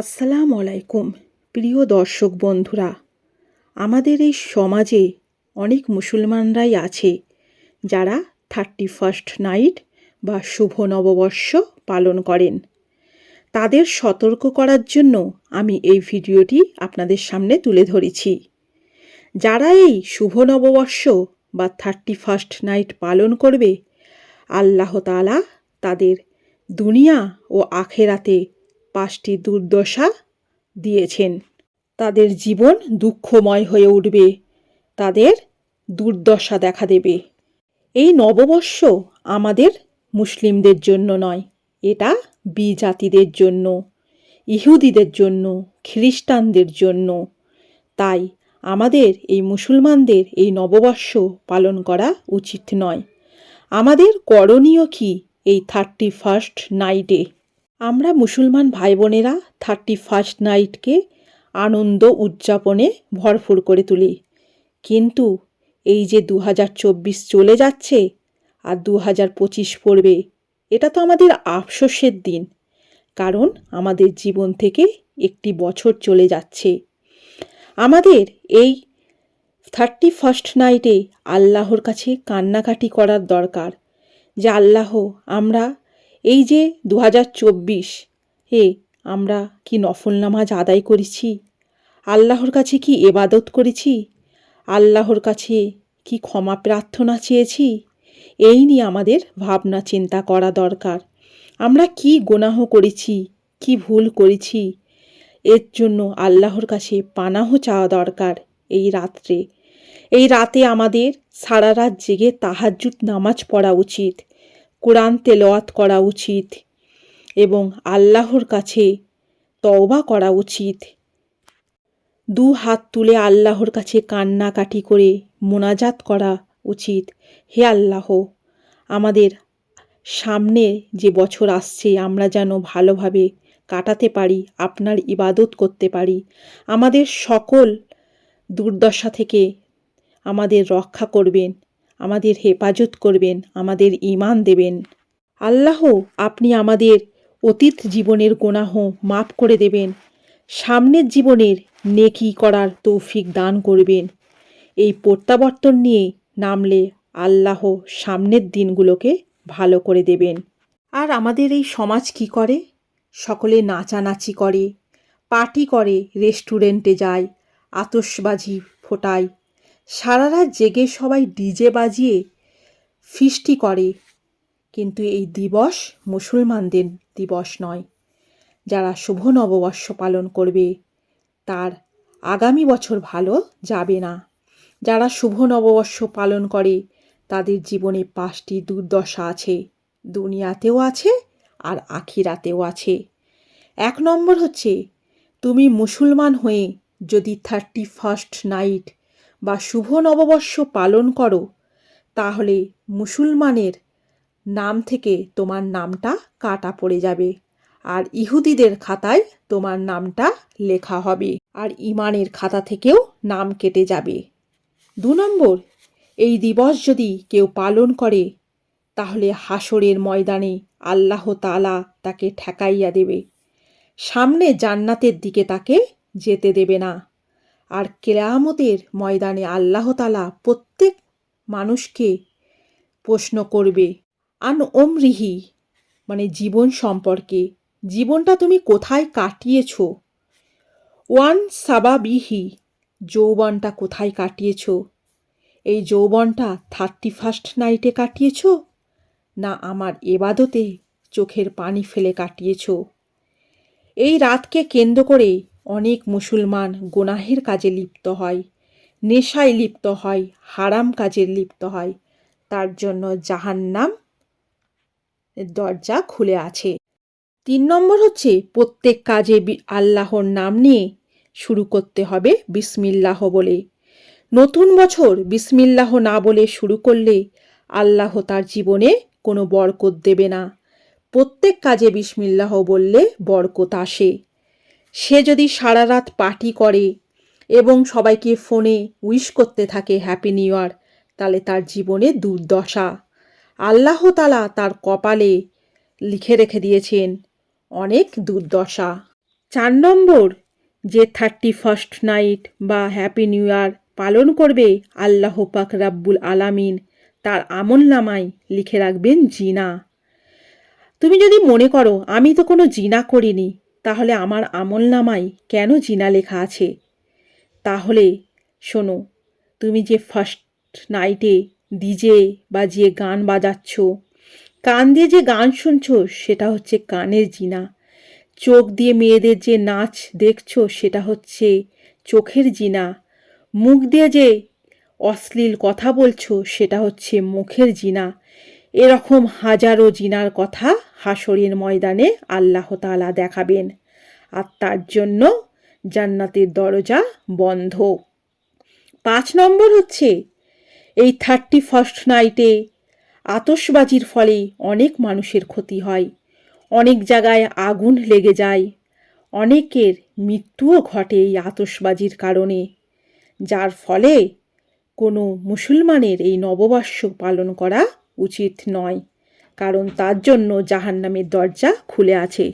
আসসালামু আলাইকুম, প্রিয় দর্শক বন্ধুরা। আমাদের এই সমাজে অনেক মুসলমানরাই আছে, যারা থার্টি ফার্স্ট নাইট বা শুভ নববর্ষ পালন করেন। তাদের সতর্ক করার জন্য আমি এই ভিডিওটি আপনাদের সামনে তুলে ধরেছি। যারা এই শুভ নববর্ষ বা থার্টি ফার্স্ট নাইট পালন করবে, আল্লাহ তাআলা তাদের দুনিয়া ও আখেরাতে পাঁচটি দুর্দশা দিয়েছেন। তাদের জীবন দুঃখময় হয়ে উঠবে। তাদের দুর্দশা দেখা দেবে। এই নববর্ষ আমাদের মুসলিমদের জন্য নয়, এটা বিজাতিদের জন্য, ইহুদিদের জন্য, খ্রিস্টানদের জন্য। তাই আমাদের এই মুসলমানদের এই নববর্ষ পালন করা উচিত নয়। আমাদের করণীয় কি এই থার্টি ফার্স্ট নাইটে আমরা মুসলমান ভাই বোনেরা থার্টি ফার্স্ট নাইটকে আনন্দ উদযাপনে ভরপুর করে তুলি। কিন্তু এই যে দু হাজার চব্বিশ চলে যাচ্ছে আর দু হাজার পঁচিশ পড়বে, এটা তো আমাদের আফসোসের দিন, কারণ আমাদের জীবন থেকে একটি বছর চলে যাচ্ছে। আমাদের এই থার্টি ফার্স্ট নাইটে আল্লাহর কাছে কান্নাকাটি করার দরকার, যে আল্লাহ, আমরা এই যে দু হাজার চব্বিশ, এ, আমরা কি নফল নামাজ আদায় করেছি? আল্লাহর কাছে কি এবাদত করেছি? আল্লাহর কাছে কি ক্ষমা প্রার্থনা চেয়েছি? এই নিয়ে আমাদের ভাবনা চিন্তা করা দরকার। আমরা কি গোনাহ করেছি? কি ভুল করেছি? এর জন্য আল্লাহর কাছে পানাহ চাওয়া দরকার এই রাত্রে। এই রাতে আমাদের সারা রাত জেগে তাহাজ্জুদ নামাজ পড়া উচিত। কোরআন তেলাওয়াত করা উচিত এবং আল্লাহর কাছে তওবা করা উচিত। দু হাত তুলে আল্লাহর কাছে কান্নাকাটি করে মোনাজাত করা উচিত। হে আল্লাহ, আমাদের সামনে যে বছর আসছে, আমরা যেন ভালোভাবে কাটাতে পারি, আপনার ইবাদত করতে পারি। আমাদের সকল দুর্দশা থেকে আমাদের রক্ষা করবেন। আমাদের হেফাজত করবেন, আমাদের ইমান দেবেন। আল্লাহ আপনি আমাদের অতীত জীবনের গোনাহ মাফ করে দেবেন, সামনের জীবনের নেকি করার তৌফিক দান করবেন। এই প্রত্যাবর্তন নিয়ে নামলে আল্লাহ সামনের দিনগুলোকে ভালো করে দেবেন। আর আমাদের এই সমাজ কি করে? সকলে নাচানাচি করে, পার্টি করে, রেস্টুরেন্টে যায় আতসবাজি ফোটায় সারা রাত জেগে সবাই ডিজে বাজিয়ে ফিস্টি করে। কিন্তু এই দিবস মুসলমানদের দিবস নয়। যারা শুভ নববর্ষ পালন করবে, তার আগামী বছর ভালো যাবে না। যারা শুভ নববর্ষ পালন করে, তাদের জীবনে পাঁচটি দুর্দশা আছে। দুনিয়াতেও আছে আর আখিরাতেও আছে। এক নম্বর হচ্ছে, তুমি মুসলমান হয়ে যদি থার্টি ফার্স্ট নাইট বা শুভ নববর্ষ পালন করো, তাহলে মুসলমানের নাম থেকে তোমার নামটা কাটা পড়ে যাবে আর ইহুদিদের খাতায় তোমার নামটা লেখা হবে আর ইমানের খাতা থেকেও নাম কেটে যাবে। দু নম্বর, এই দিবস যদি কেউ পালন করে, তাহলে হাসরের ময়দানে আল্লাহ তালা তাকে ঠেকাইয়া দেবে। সামনে জান্নাতের দিকে তাকে যেতে দেবে না। আর কেয়ামতের ময়দানে আল্লাহ তালা প্রত্যেক মানুষকে প্রশ্ন করবে, আন ওমরিহি মানে জীবন সম্পর্কে। জীবনটা তুমি কোথায় কাটিয়েছ? ওয়ান সাবাবিহি, যৌবনটা কোথায় কাটিয়েছ? এই যৌবনটা থার্টি ফার্স্ট নাইটে কাটিয়েছ? না আমার এবাদতে চোখের পানি ফেলে কাটিয়েছ? এই রাতকে কেন্দ্র করে অনেক মুসলমান গোনাহের কাজে লিপ্ত হয়, নেশায় লিপ্ত হয়, হারাম কাজে লিপ্ত হয়। তার জন্য জাহান্নাম দরজা খুলে আছে। তিন নম্বর হচ্ছে প্রত্যেক কাজে আল্লাহর নাম নিয়ে শুরু করতে হবে বিসমিল্লাহ বলে। নতুন বছর বিসমিল্লাহ না বলে শুরু করলে আল্লাহ তার জীবনে কোনো বরকত দেবে না। প্রত্যেক কাজে বিসমিল্লাহ বললে বরকত আসে। সে যদি সারা রাত পার্টি করে এবং সবাইকে ফোনে উইশ করতে থাকে হ্যাপি নিউ ইয়ার, তাহলে তার জীবনে দুর্দশা। আল্লাহ তালা তার কপালে লিখে রেখে দিয়েছেন অনেক দুর্দশা। চার নম্বর, যে থার্টি ফার্স্ট নাইট বা হ্যাপি নিউ ইয়ার পালন করবে আল্লাহ পাক রাব্বুল আলামিন, তার আমল নামায় লিখে রাখবেন জিনা। তুমি যদি মনে করো, আমি তো কোনো জিনা করিনি তাহলে আমার আমল নামায় কেন জিনা লেখা আছে? তাহলে শোনো, তুমি যে ফার্স্ট নাইটে ডিজে বাজিয়ে গান বাজাচ্ছ, কান দিয়ে যে গান শুনছো, সেটা হচ্ছে কানের জিনা। চোখ দিয়ে মেয়েদের যে নাচ দেখছ, সেটা হচ্ছে চোখের জিনা। মুখ দিয়ে যে অশ্লীল কথা বলছো, সেটা হচ্ছে মুখের জিনা। এরকম হাজারো জিনার কথা হাসরের ময়দানে আল্লাহ তাআলা দেখাবেন। আর তার জন্য জান্নাতের দরজা বন্ধ। পাঁচ নম্বর হচ্ছে, এই থার্টি ফার্স্ট নাইটে আতসবাজির ফলে অনেক মানুষের ক্ষতি হয়। অনেক জায়গায় আগুন লেগে যায়। অনেকের মৃত্যুও ঘটে এই আতসবাজির কারণে। যার ফলে কোনো মুসলমানের এই নববর্ষ পালন করা উচিত নয়। কারণ তার জন্য জাহান্নামের দরজা খুলে আছে।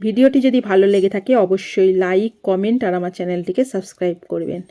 ভিডিওটি যদি ভালো লেগে থাকে, অবশ্যই লাইক, কমেন্ট আর আমার চ্যানেলটিকে সাবস্ক্রাইব করবেন।